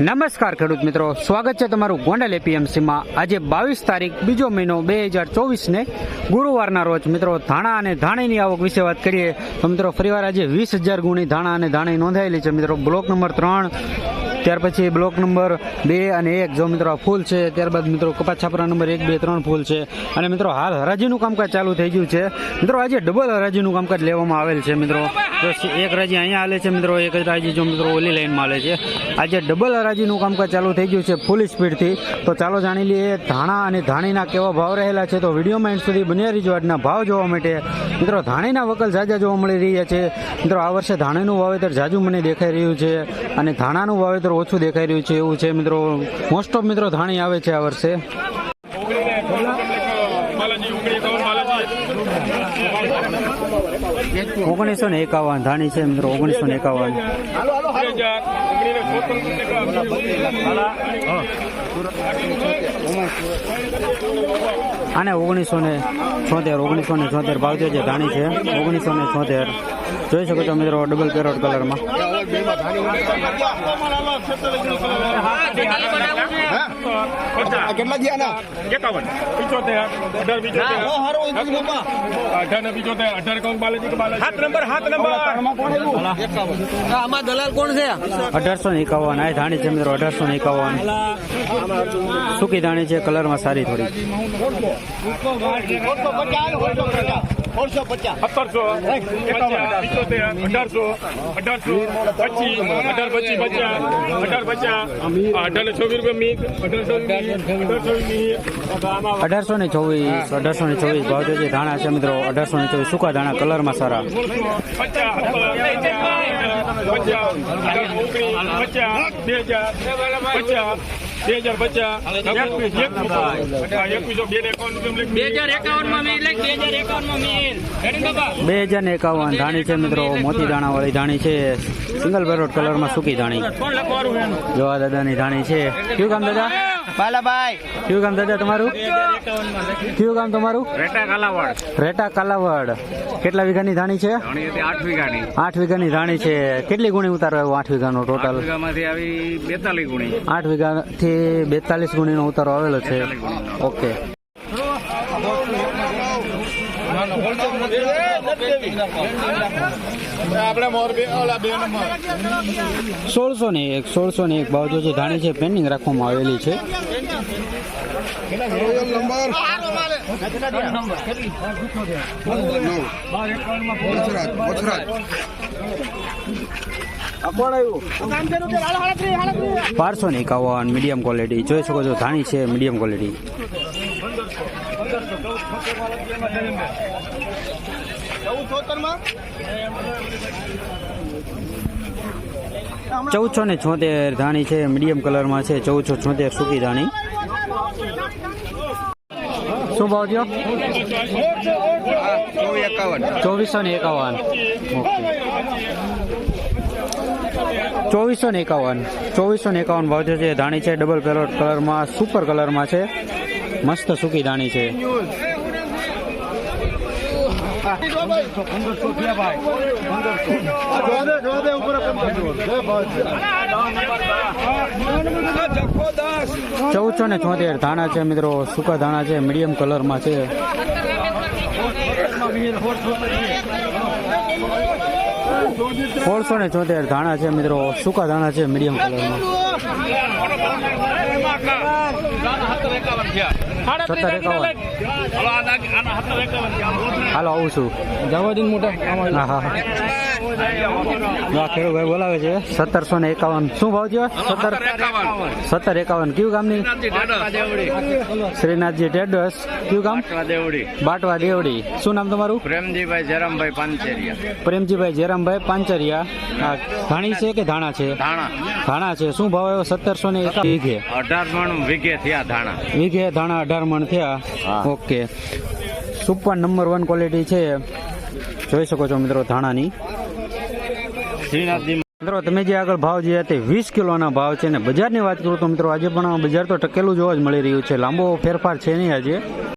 નમસ્કાર ખેડૂત મિત્રો. સ્વાગત છે તમારું ગોંડલ એપીએમસીમાં આજે બાવીસ તારીખ, બીજો મહિનો બે હજાર ચોવીસને ગુરુવારના રોજ મિત્રો ધાણા અને ધાણીની આવક વિશે વાત કરીએ તો મિત્રો ફરીવાર આજે વીસ હજાર ગુણી ધાણા અને ધાણી નોંધાયેલી છે. મિત્રો, બ્લોક નંબર ત્રણ ત્યાર પછી બ્લોક નંબર બે અને એક, જો મિત્રો ફૂલ છે, ત્યારબાદ મિત્રો કપાસ છાપરા નંબર એક, બે, ત્રણ ફૂલ છે. અને મિત્રો હાલ હરાજીનું કામકાજ ચાલુ થઈ ગયું છે. મિત્રો આજે ડબલ હરાજીનું કામકાજ લેવામાં આવેલ છે, મિત્રો. એક રાજી અહીંયા હાલે છે, મિત્રો. એક રાજી જો મિત્રો ઓલી લાઈનમાં હાલે છે. આજે ડબલ હરાજીનું કામકાજ ચાલુ થઈ ગયું છે ફૂલ સ્પીડથી. તો ચાલો જાણી લઈએ ધાણા અને ધાણીના કેવા ભાવ રહેલા છે. તો વિડીયોમાં એન્ડ સુધી બન્યા રહીજો. આજના ભાવ જોવા માટે મિત્રો ધાણીના વકલ ઝાઝા જોવા મળી રહ્યા છે. મિત્રો આ વર્ષે ધાણીનું વાવેતર ઝાઝું મને દેખાઈ રહ્યું છે અને ધાણાનું વાવેતર ઓછું દેખાઈ રહ્યું છે એવું છે મિત્રો. મોસ્ટ ઓફ મિત્રો ધાણી આવે છે આ વર્ષે. ઓગણીસો ને એકાવન ધાણી છે મિત્રો ઓગણીસો ને એકાવન. આને ઓગણીસો ને છોતેર ઓગણીસો ને છોતેર ભાવ જે ધાણી છે ઓગણીસો ને છોતેર. જોઈ શકો છો મિત્રો ડબલ કેરોટ કલરમાં. કેટલા ગયા એકાવન. પિચોતેર અઢાર પિચોતેર. અઢાર ને પિચોતેર અઢાર એકાવન બાલાજી કે નંબર હાથ નંબર. આમાં દલાલ કોણ છે? અઢારસો ને એકાવન આ ધાણી છે મિત્રો અઢારસો ને એકાવન. સૂકી ધાણી છે કલરમાં સારી થોડી. સત્તરસો પચાસ પિચોતેર અઢારસો અઢારસો પચીસ અઢાર પચીસ પચાસ અઢાર પચાસ અઢાર રૂપિયા અઢારસો ને ચોવીસ અઢારસો ને ચોવીસ ભાવ છે જે ધાણા છે મિત્રો અઢારસો ને ચોવીસ સૂકા ધાણા કલરમાં સારા બે હજાર પચાસ બે હજાર પચાસ એકવીસો બે એકાવન હજાર એકાવનમાં બે હજાર એકાવન મેં બે હજાર ને એકાવન ધાણી છે મિત્રો મોતી દાણા વાળી ધાણી છે સિંગલ પેરોટ કલરમાં સૂકી ધાણી. જોવા દાદાની ધાણી છે. કયું કામ દાદા? બાલાભાઈ. કયું કામ દાદા તમારું? કયું કામ તમારું? રેટા કાલાવડ. રેટા કાલાવડ. કેટલા વીઘાની ધાણી છે? આઠ વીઘાની. આઠ વીઘાની ધાણી છે. કેટલી ગુણી ઉતારો આવ્યો આઠ વીઘાનો ટોટલ આવી બેતાલીસ ગુણી. આઠ વીઘાથી બેતાલીસ ગુણીનો ઉતારો આવેલો છે. ઓકે આપણે મોરબી ઓલા બે નંબર સોળસો ને એક સોળસો ને એક ભાવ જો છે ધાણી છે પેન્ડિંગ રાખવામાં આવેલી છે. બારસો ને એકાવન મીડિયમ ક્વોલિટી જોઈ શકો છો ધાણી છે મીડિયમ ક્વોલિટી ચૌદસો ને છોતેર ધાણી છે મીડિયમ કલરમાં છે, ચૌદસો છોતેર સૂકી ધાણી. શું ભાવ થયો? ચોવીસો ને એકાવન. ચોવીસો ને એકાવન. ચોવીસો ને એકાવન ભાવ થયો છે. ધાણી છે ડબલ કલર કલરમાં સુપર કલરમાં છે. મસ્ત સૂકી દાણી છે. ચૌદસો ને છોતેર ધાણા છે મિત્રો, સૂકા ધાણા છે મીડિયમ કલરમાં છે. સોળસો ને ચોતેર ધાણા છે મિત્રો સૂકા ધાણા છે મીડિયમ કલરમાં સત્તર એકાવન. હાલો આવું છું. જવા દિન મોટા. હા હા. બોલાવે છે. સત્તરસો ને એકાવન. શું ભાવ થયો? સત્તર સત્તર એકાવન. કયું ગામની? શ્રીનાથજી ટેડસ કયું ગામ? બાટવા દેવડી. શું નામ તમારું? પ્રેમજીભાઈ જયરામભાઈ પાંચેરિયા. પ્રેમજીભાઈ જેરામભાઈ પાંચરિયા. આ ધાણી છે કે ધાણા છે? ધાણા. ધાણા છે. શું ભાવ આવ્યો? સત્તરસો ને એકાવન. વીઘે. અઢાર મણ વીઘે થયા ધાણા. વીઘે ધાણા અઢાર મણ થયા. Okay. Super number one quality છે. જોઈ શકો છો મિત્રો ધાણાની. શ્રીનાથજી મિત્રો, તમે જે આગળ ભાવ જે તે વીસ કિલોના ભાવ છે ને, બજારની વાત કરું તો મિત્રો, આજે પણ બજાર તો ટકેલું જોવા જ મળી રહ્યું છે. લાંબો ફેરફાર છે નહીં આજે.